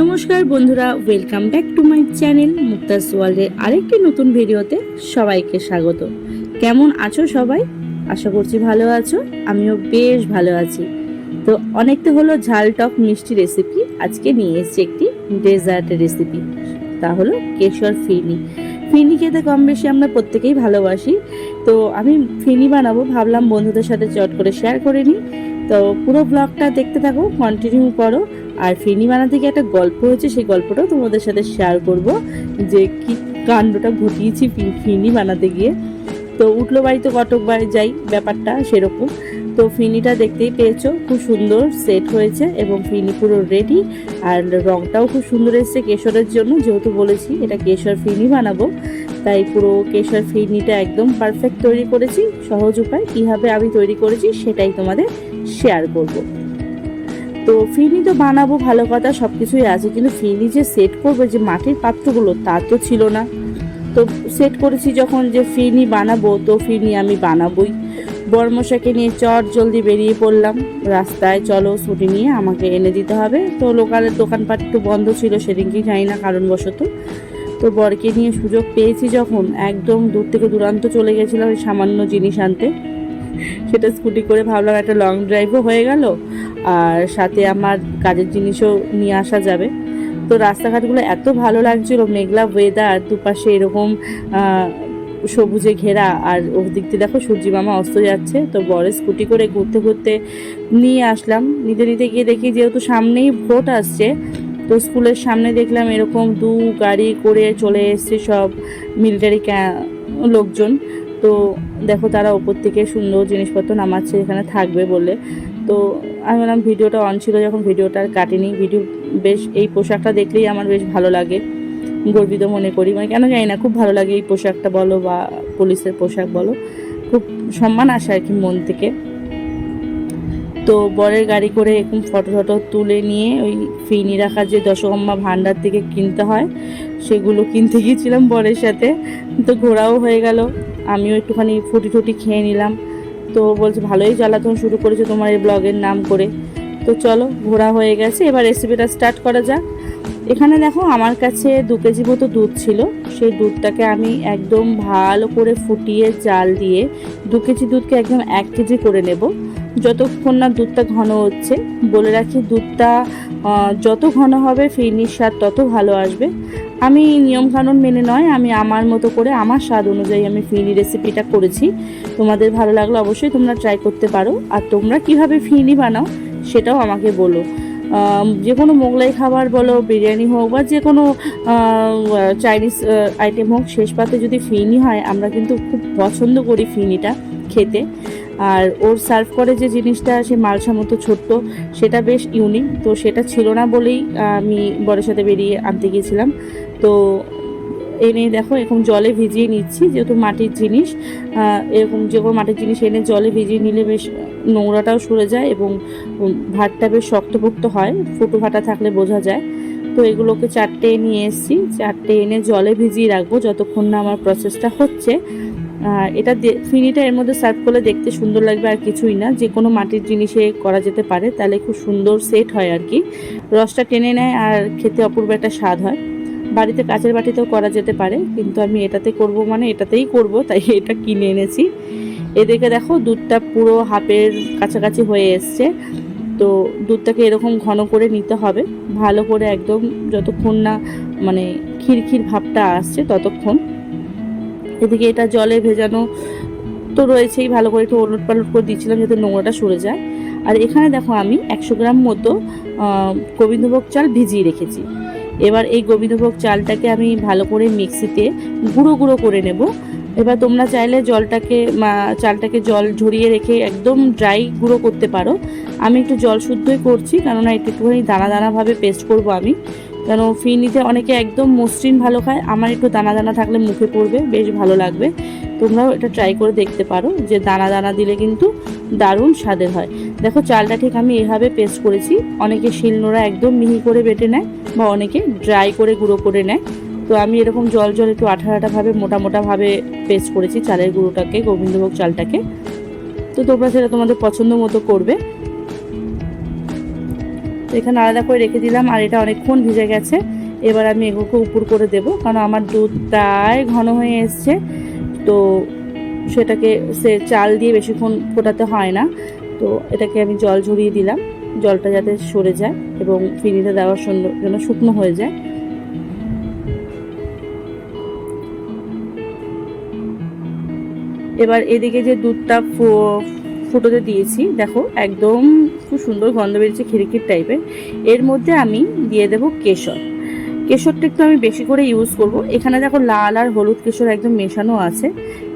নমস্কার বন্ধুরা welcome back to my channel Mukta's ওয়ার্ল্ডের আরেকটি নতুন ভিডিওতে সবাইকে স্বাগত। কেমন আছো সবাই? আশা করছি ভালো আছো, আমিও বেশ ভালো আছি। তো অনেকটা হলো ঝাল টক মিষ্টি রেসিপি আজকে নিয়ে এসেছি একটি ডেজার্ট রেসিপি তা হলো কেশর ফিরনি ফিরনি খেতে কম বেশি আমরা প্রত্যেকেই ভালোবাসি। তো আমি ফিরনি বানাবো, ভাবলাম বন্ধুদের সাথে চট করে শেয়ার করে নিই। তো পুরো ব্লগটা দেখতে থাকো কন্টিনিউ করো। আর ফিরনি বানাতে গিয়ে একটা গল্প হয়েছে, সেই গল্পটাও তোমাদের সাথে শেয়ার করব, যে কি কাণ্ডটা ঘটিয়েছি ফি- ফিরনি বানাতে গিয়ে। তো উঠল বাড়িতে বাড়ি যাই, ব্যাপারটা সেরকম। তো ফিনিটা দেখতেই পেয়েছ, খুব সুন্দর সেট হয়েছে এবং ফিনি পুরো রেডি আর রংটাও খুব সুন্দর এসেছে কেশরের জন্য, যেহেতু বলেছি এটা কেশর ফিনি বানাবো। তাই পুরো কেশর ফিরনিটা একদম পারফেক্ট তৈরি করেছি, সহজ উপায়, কীভাবে আমি তৈরি করেছি সেটাই তোমাদের শেয়ার করব। তো ফিরনি তো বানাবো, ভালো কথা সব কিছুই আছে। কিন্তু ফিরনি যে সেট করবে, যে মাটির পাত্রগুলো, তা তো ছিল না। তো সেট করেছি যখন যে ফিরনি বানাবো, তো ফিরনি আমি বানাবোই। বর্মশাকে নিয়ে চট জলদি বেরিয়ে পড়লাম। রাস্তায় চলো, ছুটি নিয়ে আমাকে এনে দিতে হবে। তো লোকালের দোকানপাট একটু বন্ধ ছিল, সেদিনকেই জানি না কারণবশত। তো বরকে নিয়ে সুযোগ পেয়েছি যখন একদম দূর থেকে দূরান্ত চলে গেছিলাম, ওই সামান্য জিনিস আনতে। সেটা স্কুটি করে ভাবলাম একটা লং ড্রাইভও হয়ে গেল, আর সাথে আমার কাজের জিনিসও নিয়ে আসা যাবে। তো রাস্তাঘাটগুলো এত ভালো লাগছিল, মেঘলা ওয়েদার দুপাশে এরকম সবুজে ঘেরা, আর ওর দিক দিয়ে দেখো সূর্যি মামা অস্ত যাচ্ছে, তো বড় স্কুটি করে ঘুরতে ঘুরতে নিয়ে আসলাম। নিতে নিতে গিয়ে দেখি যেহেতু সামনেই ভোট আসছে, তো স্কুলের সামনে দেখলাম এরকম দু গাড়ি করে চলে এসছে সব মিলিটারি লোকজন। তো দেখো তারা ওপর থেকে সুন্দর জিনিসপত্র নামাচ্ছে, এখানে থাকবে বলে। তো আমি বললাম, ভিডিওটা অন ছিল যখন ভিডিওটা আর কাটিনি। ভিডিও বেশ, এই পোশাকটা দেখলেই আমার বেশ ভালো লাগে। গর্বিত মনে করি। মানে কেন জানি না, খুব ভালো লাগে এই পোশাকটা বলো বা পুলিশের পোশাক বলো। খুব সম্মান আসে আর কি মন থেকে। তো বরের গাড়ি করে এরকম ফটো ফটো তুলে নিয়ে ওই ফিনি রাখার যে দশকম্মা ভান্ডার থেকে কিনতে হয়, সেগুলো কিনতে গিয়েছিলাম বরের সাথে। তো ঘোরাও হয়ে গেল। আমিও একটুখানি ফুটি টুটি খেয়ে নিলাম। তো বলছে, ভালোই জ্বালাতন শুরু করেছে তোমার এই ব্লগের নাম করে। তো চলো, ঘোরা হয়ে গেছে। এবার রেসিপিটা স্টার্ট করা যাক। এখানে দেখো, আমার কাছে দু কেজি মতো দুধ ছিল। সেই দুধটাকে আমি একদম ভালো করে ফুটিয়ে জাল দিয়ে দু কেজি দুধকে একদম এক কেজি করে নেব। যতক্ষণ না দুধটা ঘন হচ্ছে, বলে রাখি দুধটা যত ঘন হবে, ফিরনির স্বাদ তত ভালো আসবে। আমি নিয়মকানুন মেনে নয়, আমি আমার মতো করে, আমার স্বাদ অনুযায়ী আমি ফিনি রেসিপিটা করেছি। তোমাদের ভালো লাগলে অবশ্যই তোমরা ট্রাই করতে পারো। আর তোমরা কীভাবে ফিনি বানাও সেটাও আমাকে বলো। যে কোনো মোগলাই খাবার বলো, বিরিয়ানি হোক বা যে কোনো চাইনিজ আইটেম হোক, শেষ পাতে যদি ফিনি হয়, আমরা কিন্তু খুব পছন্দ করি ফিনিটা খেতে। আর ওর সার্ভ করে যে জিনিসটা, সে মালসা মতো ছোট্ট, সেটা বেশ ইউনিক তো সেটা ছিল না বলেই আমি বরের সাথে বেরিয়ে আনতে গিয়েছিলাম। তো এনে দেখো, এরকম জলে ভিজিয়ে নিচ্ছি, যেহেতু মাটির জিনিস। এরকম যে কোনো মাটির জিনিস এনে জলে ভিজিয়ে নিলে বেশ নোংরাটাও সরে যায় এবং ভাতটা বেশ শক্তপোক্ত হয়, ফুটো ফাটা থাকলে বোঝা যায়। তো এগুলোকে চারটে নিয়ে এসেছি, চারটে এনে জলে ভিজিয়ে রাখব যতক্ষণ না আমার প্রসেসটা হচ্ছে। আর এটা ফিনিটা এর মধ্যে সার্ভ করলে দেখতে সুন্দর লাগবে আর কিছুই না। যে কোনো মাটির জিনিসে করা যেতে পারে, তাহলে খুব সুন্দর সেট হয় আর কি। রসটা টেনে নেয় আর খেতে অপূর্ব একটা স্বাদ হয়। বাড়িতে কাচের বাটিতেও করা যেতে পারে, কিন্তু আমি এটাতে করব মানে এটাতেই করব, তাই এটা কিনে এনেছি। এদিকে দেখো দুধটা পুরো হাফের কাছাকাছি হয়ে এসছে, তো দুধটাকে এরকম ঘন করে নিতে হবে, ভালো করে একদম যতক্ষণ না মানে খিরখির ভাবটা আসছে ততক্ষণ। এদিকে এটা জলে ভেজানো তো রয়েছেই, ভালো করে একটু ওলট পালট করে দিচ্ছিলাম যাতে নোংরাটা সরে যায়। আর এখানে দেখো আমি একশো গ্রাম মতো গোবিন্দভোগ চাল ভিজিয়ে রেখেছি। এবার এই গোবিন্দভোগ চালটাকে আমি ভালো করে মিক্সিতে গুঁড়ো গুঁড়ো করে নেব। এবার তোমরা চাইলে জলটাকে চালটাকে জল ঝরিয়ে রেখে একদম ড্রাই গুঁড়ো করতে পারো। আমি একটু জল শুদ্ধই করছি, কেননা একটু একটুখানি দানা দানাভাবে পেস্ট করব আমি। কেন, ফিরনিতে অনেকে একদম মসৃণ ভালো খায়, আমার একটু দানা দানা থাকলে মুখে পড়বে, বেশ ভালো লাগবে। তোমরাও এটা ট্রাই করে দেখতে পারো যে দানা দানা দিলে কিন্তু দারুণ স্বাদের হয়। দেখো চালটা ঠিক আমি এভাবে পেস্ট করেছি। অনেকে শিলনোড়া একদম মিহি করে বেটে নেয় বা অনেকে ড্রাই করে গুঁড়ো করে নেয়। তো আমি এরকম জল জল একটু আঠা আঠাভাবে মোটা মোটাভাবে পেস্ট করেছি চালের গুঁড়োটাকে, গোবিন্দভোগ চালটাকে। তো তোমরা সেটা তোমাদের পছন্দ মতো করবে। এখানে আলাদা করে রেখে দিলাম আর এটা অনেকক্ষণ ভিজে গেছে। এবার আমি এগুলোকে উপর করে দেবো, কারণ আমার দুধ প্রায় ঘন হয়ে এসছে। তো সেটাকে সে চাল দিয়ে বেশিক্ষণ ফোটাতে হয় না। তো এটাকে আমি জল ঝরিয়ে দিলাম। জলটা যাতে সরে যায় এবং ফিনিতে দেওয়ার জন্য শুকনো হয়ে যায়। এবার এদিকে যে দুধটা ফুটোতে দিয়েছি, দেখো একদম খুব সুন্দর গন্ধ বেরিয়েছে খিরিকির টাইপের এর মধ্যে আমি দিয়ে দেবো কেশর। কেশরটা একটু আমি বেশি করে ইউজ করব। এখানে দেখো লাল আর হলুদ কেশর একদম মেশানো আছে।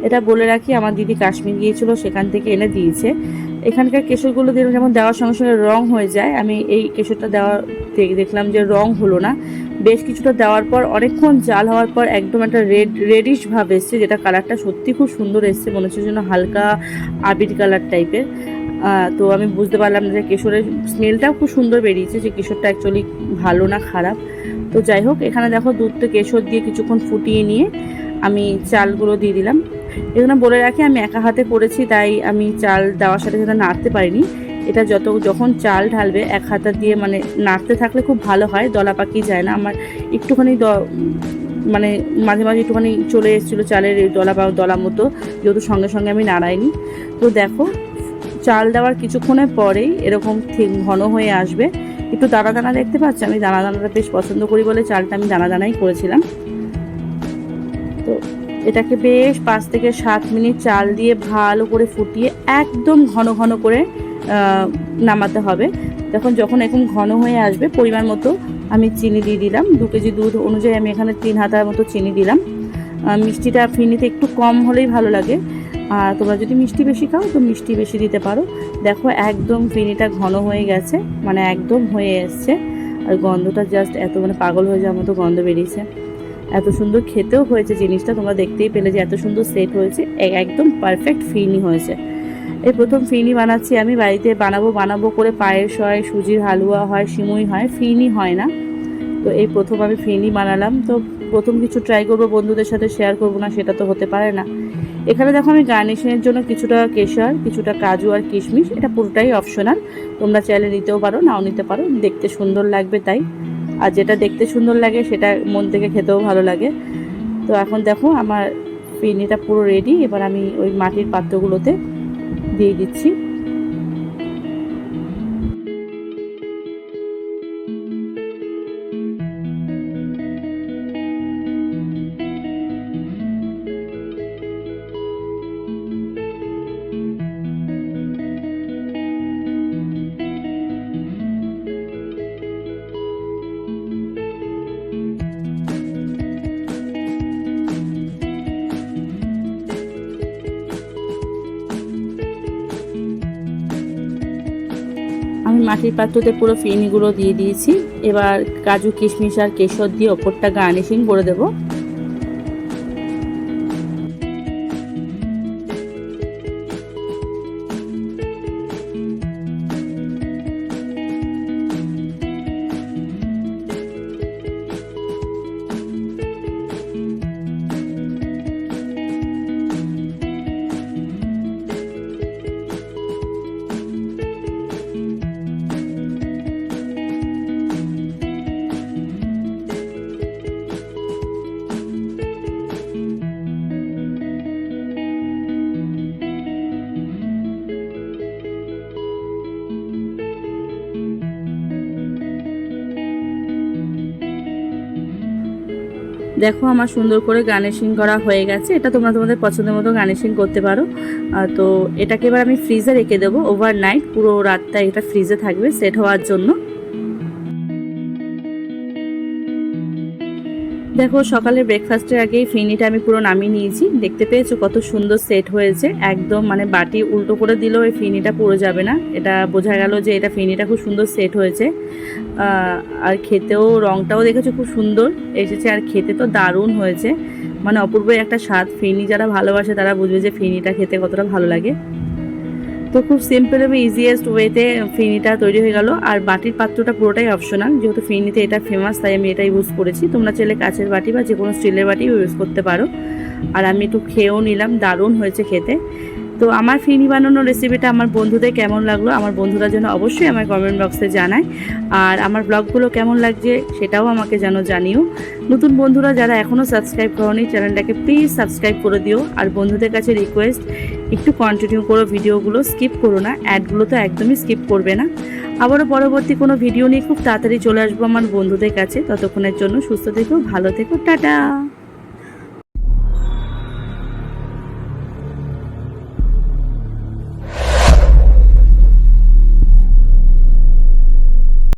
এটা বলে রাখি, আমার দিদি কাশ্মীর গিয়েছিল, সেখান থেকে এনে দিয়েছে। এখানকার কেশরগুলো দিলে যেমন দেওয়ার সঙ্গে সঙ্গে রং হয়ে যায়। আমি এই কেশরটা দেওয়া দেখলাম যে রং হলো না। বেশ কিছুটা দেওয়ার পর, অনেকক্ষণ জাল হওয়ার পর একদম একটা রেড রেডিশ ভাব এসছে, যেটা কালারটা সত্যি খুব সুন্দর এসছে। মনে হচ্ছে যেন হালকা আবির কালার টাইপের তো আমি বুঝতে পারলাম যে কেশরের স্মেলটাও খুব সুন্দর বেরিয়েছে, যে কেশরটা অ্যাকচুয়ালি ভালো না খারাপ। তো যাই হোক, এখানে দেখো দুধটা কেশর দিয়ে কিছুক্ষণ ফুটিয়ে নিয়ে আমি চালগুলো দিয়ে দিলাম। এখানে বলে রাখি, আমি একা হাতে করেছি, তাই আমি চাল দেওয়ার সাথে সাথে নাড়তে পারিনি। এটা যত, যখন চাল ঢালবে, এক হাতা দিয়ে মানে নাড়তে থাকলে খুব ভালো হয়, দলা পাকি যায় না। আমার একটুখানি দ- মানে মাঝে মাঝে একটুখানি চলে এসেছিল চালের দলা বা দলা মতো, যেহেতু সঙ্গে সঙ্গে আমি নাড়াইনি। তো দেখো, চাল দেওয়ার কিছুক্ষণের পরেই এরকম ঠিক ঘন হয়ে আসবে। একটু দানা দানা দেখতে পাচ্ছি। আমি দানা দানাটা বেশ পছন্দ করি বলে চালটা আমি দানা দানাই করেছিলাম। তো এটাকে বেশ পাঁচ থেকে সাত মিনিট চাল দিয়ে ভালো করে ফুটিয়ে একদম ঘন ঘন করে নামাতে হবে। তখন যখন এরকম ঘন হয়ে আসবে, পরিমাণ মতো আমি চিনি দিয়ে দিলাম। দু কেজি দুধ অনুযায়ী আমি এখানে তিন হাতার মতো চিনি দিলাম। মিষ্টিটা ফিনিতে একটু কম হলেই ভালো লাগে। আর তোমরা যদি মিষ্টি বেশি খাও, তো মিষ্টি বেশি দিতে পারো। দেখো, একদম ফিনিটা ঘন হয়ে গেছে মানে একদম হয়ে এসছে। আর গন্ধটা জাস্ট এত মানে পাগল হয়ে যাওয়ার মতো গন্ধ বেরিয়েছে। এত সুন্দর খেতেও হয়েছে জিনিসটা, তোমরা দেখতেই পেলে যে এত সুন্দর সেট হয়েছে একদম পারফেক্ট ফিনি হয়েছে। এই প্রথম ফিনি বানাচ্ছি আমি, বাড়িতে বানাবো বানাবো করে পায়েস হয়, সুজির হালুয়া হয়, সিমুই হয়, ফিনি হয় না। তো এই প্রথম আমি ফিনি বানালাম। তো প্রথম কিছু ট্রাই করব, বন্ধুদের সাথে শেয়ার করব না, সেটা তো হতে পারে না। এখানে দেখো আমি গার্নিশিংয়ের জন্য কিছুটা কেশর, কিছুটা কাজু আর কিশমিশ, এটা পুরোটাই অপশনাল তোমরা চাইলে নিতেও পারো, নাও নিতে পারো। দেখতে সুন্দর লাগবে তাই। আর যেটা দেখতে সুন্দর লাগে, সেটা মন থেকে খেতেও ভালো লাগে। তো এখন দেখো আমার পেনিটা পুরো রেডি এবার আমি ওই মাটির পাত্রগুলোতে দিয়ে দিচ্ছি। আমি মাটির পাত্রতে পুরো ফিনিগুলো দিয়ে দিয়েছি। এবার কাজু, কিশমিশ আর কেশর দিয়ে ওপরটা গার্নিশিং করে দেবো। দেখো আমার সুন্দর করে গার্নিশিং করা হয়ে গেছে। এটা তোমরা তোমাদের পছন্দের মতো গার্নিশিং করতে পারো। তো এটাকে এবার আমি ফ্রিজে রেখে দেবো ওভারনাইট পুরো রাতটা এটা ফ্রিজে থাকবে সেট হওয়ার জন্য। দেখো সকালে ব্রেকফাস্টের আগেই ফিনিটা আমি পুরো নামিয়ে নিয়েছি। দেখতে পেয়েছ কত সুন্দর সেট হয়েছে। একদম মানে বাটি উল্টো করে দিলেও এই ফিনিটা পুরো যাবে না। এটা বোঝা গেল যে এটা ফিনিটা খুব সুন্দর সেট হয়েছে। আর খেতেও রংটাও দেখেছ খুব সুন্দর। এসেছে আর খেতে তো দারুণ হয়েছে। মানে অপূর্ব একটা স্বাদ, ফিনি যারা ভালোবাসে তারা বুঝবে যে ফিনিটা খেতে কতটা ভালো লাগে। তো খুব সিম্পল এবং ইজিয়েস্ট ওয়েতে ফিনিটা তৈরি হয়ে গেল। আর বাটির পাত্রটা পুরোটাই অপশনাল যেহেতু ফিনিতে এটা ফেমাস তাই আমি এটা ইউজ করেছি। তোমরা চাইলে কাচের বাটি বা যে কোনো স্টিলের বাটি ইউজ করতে পারো। আর আমি একটু খেয়েও নিলাম, দারুণ হয়েছে খেতে। তো আমার ফিনি বানানোর রেসিপিটা আমার বন্ধুদের কেমন লাগল আমার বন্ধুরা যেন অবশ্যই আমার কমেন্ট বক্সে জানায়। আর আমার ব্লগগুলো কেমন লাগছে সেটাও আমাকে যেন জানিও। নতুন বন্ধুরা যারা এখনও সাবস্ক্রাইব করনি চ্যানেলটাকে প্লিজ সাবস্ক্রাইব করে দিও। আর বন্ধুদের কাছে রিকোয়েস্ট একটু কন্টিনিউ করো ভিডিওগুলো স্কিপ করো না অ্যাডগুলো তো একদমই স্কিপ করবে না। আবারও পরবর্তী কোনো ভিডিও নিয়ে খুব তাড়াতাড়ি চলে আসব আমার বন্ধুদের কাছে। ততক্ষণের জন্য সুস্থ থেকো, ভালো থেকো, টাটা!